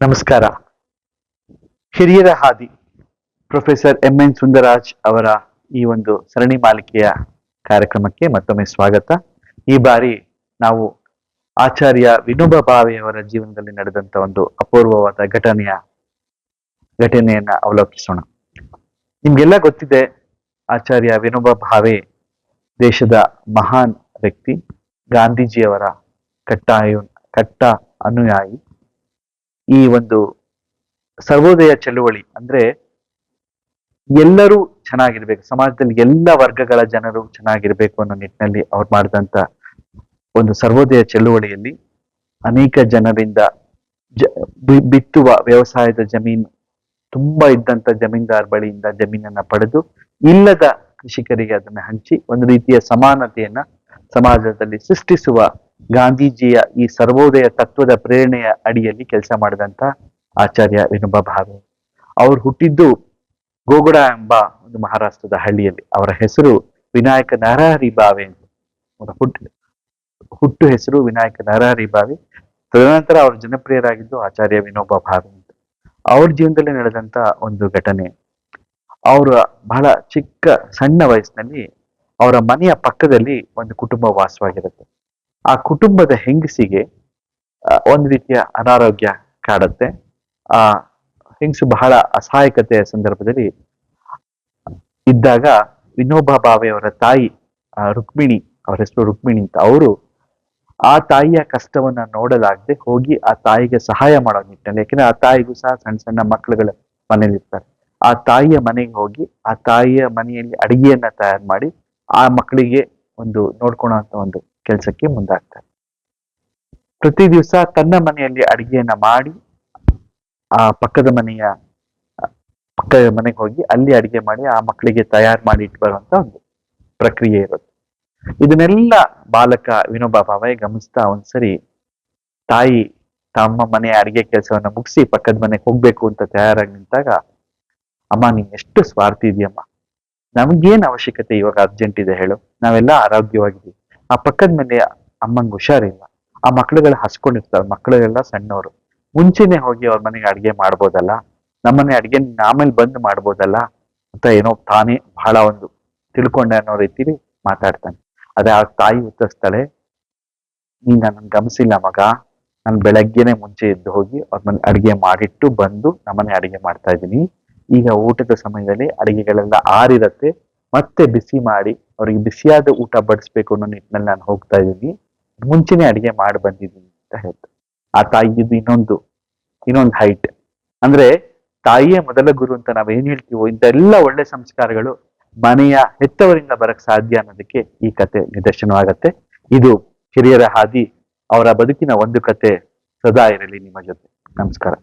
ನಮಸ್ಕಾರ. ಹಿರಿಯರ ಹಾದಿ, ಪ್ರೊಫೆಸರ್ ಎಂ ಎನ್ ಸುಂದರಾಜ್ ಅವರ ಈ ಒಂದು ಸರಣಿ ಮಾಲಿಕೆಯ ಕಾರ್ಯಕ್ರಮಕ್ಕೆ ಮತ್ತೊಮ್ಮೆ ಸ್ವಾಗತ. ಈ ಬಾರಿ ನಾವು ಆಚಾರ್ಯ ವಿನೋಬ ಭಾವೆಯವರ ಜೀವನದಲ್ಲಿ ನಡೆದಂತ ಒಂದು ಅಪೂರ್ವವಾದ ಘಟನೆಯ ಘಟನೆಯನ್ನ ಅವಲೋಕಿಸೋಣ. ನಿಮ್ಗೆಲ್ಲ ಗೊತ್ತಿದೆ, ಆಚಾರ್ಯ ವಿನೋಬ ಭಾವೆ ದೇಶದ ಮಹಾನ್ ವ್ಯಕ್ತಿ, ಗಾಂಧೀಜಿಯವರ ಕಟ್ಟಾಯ, ಕಟ್ಟ ಅನುಯಾಯಿ. ಈ ಒಂದು ಸರ್ವೋದಯ ಚಳುವಳಿ ಅಂದ್ರೆ ಎಲ್ಲರೂ ಚೆನ್ನಾಗಿರ್ಬೇಕು. ಸಮಾಜದಲ್ಲಿ ಎಲ್ಲ ವರ್ಗಗಳ ಜನರು ಚೆನ್ನಾಗಿರ್ಬೇಕು ಅನ್ನೋ ನಿಟ್ಟಿನಲ್ಲಿ ಅವ್ರು ಮಾಡಿದಂತ ಒಂದು ಸರ್ವೋದಯ ಚಳುವಳಿಯಲ್ಲಿ ಅನೇಕ ಜನರಿಂದ ಬಿತ್ತುವ ವ್ಯವಸಾಯದ ಜಮೀನು ತುಂಬಾ ಇದ್ದಂತ ಜಮೀನ್ದಾರ್ ಬಳಿಯಿಂದ ಜಮೀನನ್ನ ಪಡೆದು ಇಲ್ಲದ ಕೃಷಿಕರಿಗೆ ಅದನ್ನ ಹಂಚಿ ಒಂದು ರೀತಿಯ ಸಮಾನತೆಯನ್ನ ಸಮಾಜದಲ್ಲಿ ಸೃಷ್ಟಿಸುವ ಗಾಂಧೀಜಿಯ ಈ ಸರ್ವೋದಯ ತತ್ವದ ಪ್ರೇರಣೆಯ ಅಡಿಯಲ್ಲಿ ಕೆಲಸ ಮಾಡಿದಂತ ಆಚಾರ್ಯ ವಿನೋಬ ಭಾವೆ. ಅವ್ರು ಹುಟ್ಟಿದ್ದು ಗೋಗುಡ ಎಂಬ ಒಂದು ಮಹಾರಾಷ್ಟ್ರದ ಹಳ್ಳಿಯಲ್ಲಿ. ಅವರ ಹೆಸರು ವಿನಾಯಕ ನರಹರಿ ಭಾವೆ ಅವರ ಹುಟ್ಟು ಹುಟ್ಟು ಹೆಸರು ವಿನಾಯಕ ನರಹರಿ ಭಾವೆ. ತದನಂತರ ಅವರು ಜನಪ್ರಿಯರಾಗಿದ್ದು ಆಚಾರ್ಯ ವಿನೋಬ ಭಾವೆ ಅಂತ. ಅವ್ರ ಜೀವನದಲ್ಲಿ ನಡೆದಂತ ಒಂದು ಘಟನೆ. ಅವರ ಬಹಳ ಚಿಕ್ಕ ಸಣ್ಣ ವಯಸ್ಸಿನಲ್ಲಿ ಅವರ ಮನೆಯ ಪಕ್ಕದಲ್ಲಿ ಒಂದು ಕುಟುಂಬ ವಾಸವಾಗಿರುತ್ತೆ. ಆ ಕುಟುಂಬದ ಹೆಂಗಸಿಗೆ ಒಂದು ರೀತಿಯ ಅನಾರೋಗ್ಯ ಕಾಡುತ್ತೆ. ಆ, ಹೆಂಗಸು ಬಹಳ ಅಸಹಾಯಕತೆಯ ಸಂದರ್ಭದಲ್ಲಿ ಇದ್ದಾಗ ವಿನೋಬಾ ಭಾವೆಯವರ ತಾಯಿ ರುಕ್ಮಿಣಿ, ಅವರ ಹೆಸರು ರುಕ್ಮಿಣಿ ಅಂತ ಅವರು ಆ ತಾಯಿಯ ಕಷ್ಟವನ್ನ ನೋಡಲಾಗದೆ ಹೋಗಿ ಆ ತಾಯಿಗೆ ಸಹಾಯ ಮಾಡೋ ನಿಟ್ಟಿನಲ್ಲಿ, ಯಾಕಂದ್ರೆ ಆ ತಾಯಿಗೂ ಸಹ ಸಣ್ಣ ಸಣ್ಣ ಮಕ್ಕಳುಗಳ ಮನೇಲಿ ಇರ್ತಾರೆ. ಆ ತಾಯಿಯ ಮನೆಗೆ ಹೋಗಿ ಆ ತಾಯಿಯ ಮನೆಯಲ್ಲಿ ಅಡಿಗೆಯನ್ನ ತಯಾರು ಮಾಡಿ ಆ ಮಕ್ಕಳಿಗೆ ಒಂದು ನೋಡ್ಕೊಳ್ಳೋ ಒಂದು ಕೆಲಸಕ್ಕೆ ಮುಂದಾಗ್ತಾರೆ. ಪ್ರತಿ ದಿವಸ ತನ್ನ ಮನೆಯಲ್ಲಿ ಅಡಿಗೆಯನ್ನ ಮಾಡಿ, ಆ ಪಕ್ಕದ ಮನೆಯ, ಪಕ್ಕದ ಮನೆಗೆ ಹೋಗಿ ಅಲ್ಲಿ ಅಡಿಗೆ ಮಾಡಿ, ಆ ಮಕ್ಕಳಿಗೆ ತಯಾರು ಮಾಡಿ ಇಟ್ಟು ಬರುವಂತ ಒಂದು ಪ್ರಕ್ರಿಯೆ ಇರುತ್ತೆ. ಇದನ್ನೆಲ್ಲ ಬಾಲಕ ವಿನೋಬ ಭಾವೆ ಗಮನಿಸ್ತಾ ಒಂದ್ಸರಿ ತಾಯಿ ತಮ್ಮ ಮನೆಯ ಅಡಿಗೆ ಕೆಲಸವನ್ನ ಮುಗಿಸಿ ಪಕ್ಕದ ಮನೆಗೆ ಹೋಗ್ಬೇಕು ಅಂತ ತಯಾರಾಗಿ ನಿಂತಾಗ, ಅಮ್ಮ, ನೀನ್ ಎಷ್ಟು ಸ್ವಾರ್ಥ ಇದೆಯಮ್ಮ ನಮ್ಗೇನ್ ಅವಶ್ಯಕತೆ ಇವಾಗ ಅರ್ಜೆಂಟ್ ಇದೆ ಹೇಳು. ನಾವೆಲ್ಲ ಆರೋಗ್ಯವಾಗಿದ್ದೀವಿ. ಆ ಪಕ್ಕದ ಮನೆ ಅಮ್ಮಂಗೆ ಹುಷಾರಿಲ್ಲ. ಆ ಮಕ್ಳುಗಳು ಹಸ್ಕೊಂಡಿರ್ತಾರೆ ಮಕ್ಳುಗಳೆಲ್ಲ ಸಣ್ಣವರು. ಮುಂಚೆನೆ ಹೋಗಿ ಅವ್ರ ಮನೆಗೆ ಅಡಿಗೆ ಮಾಡ್ಬೋದಲ್ಲ? ನಮ್ಮನೆ ಅಡ್ಗೆ ಆಮೇಲೆ ಬಂದು ಮಾಡ್ಬೋದಲ್ಲ? ಅಂತ ಏನೋ ತಾನೇ ಬಹಳ ಒಂದು ತಿಳ್ಕೊಂಡೆ ಅನ್ನೋ ರೀತಿಲಿ ಮಾತಾಡ್ತಾನೆ. ಅದೇ ಆ ತಾಯಿ ಉತ್ತರಿಸ್ತಾಳೆ ನೀನ್ ನನ್ನ ಗಮನಿಸಿಲ್ಲ ಮಗ. ನಾನು ಬೆಳಗ್ಗೆನೆ ಮುಂಚೆ ಎದ್ದು ಹೋಗಿ ಅವ್ರ ಮನೆ ಅಡಿಗೆ ಮಾಡಿಟ್ಟು ಬಂದು ನಮ್ಮನೆ ಅಡಿಗೆ ಮಾಡ್ತಾ ಇದ್ದೀನಿ. ಈಗ ಊಟದ ಸಮಯದಲ್ಲಿ ಅಡಿಗೆಗಳೆಲ್ಲ ಆರಿರತ್ತೆ. ಮತ್ತೆ ಬಿಸಿ ಮಾಡಿ, ಅವ್ರಿಗೆ ಬಿಸಿಯಾದ ಊಟ ಬಡಿಸ್ಬೇಕು ಅನ್ನೋ ನಿಟ್ಟಿನಲ್ಲಿ ನಾನು ಹೋಗ್ತಾ ಇದ್ದೀನಿ. ಮುಂಚೆನೆ ಅಡಿಗೆ ಮಾಡಿ ಬಂದಿದ್ದೀನಿ ಅಂತ ಹೇಳ್ತಾರೆ. ಆ ತಾಯಿದು ಇನ್ನೊಂದು ಇನ್ನೊಂದು ಹೈಟ್ ಅಂದ್ರೆ ತಾಯಿಯೇ ಮೊದಲ ಗುರು ಅಂತ ನಾವ್ ಏನ್ ಹೇಳ್ತೀವೋ, ಇಂಥೆಲ್ಲ ಒಳ್ಳೆ ಸಂಸ್ಕಾರಗಳು ಮನೆಯ ಹೆತ್ತವರಿಂದ ಬರಕ್ ಸಾಧ್ಯ ಅನ್ನೋದಕ್ಕೆ ಈ ಕತೆ ನಿದರ್ಶನವಾಗತ್ತೆ. ಇದು ಹಿರಿಯರ ಹಾದಿ, ಅವರ ಬದುಕಿನ ಒಂದು ಕತೆ ಸದಾ ಇರಲಿ ನಿಮ್ಮ ಜೊತೆ. ನಮಸ್ಕಾರ.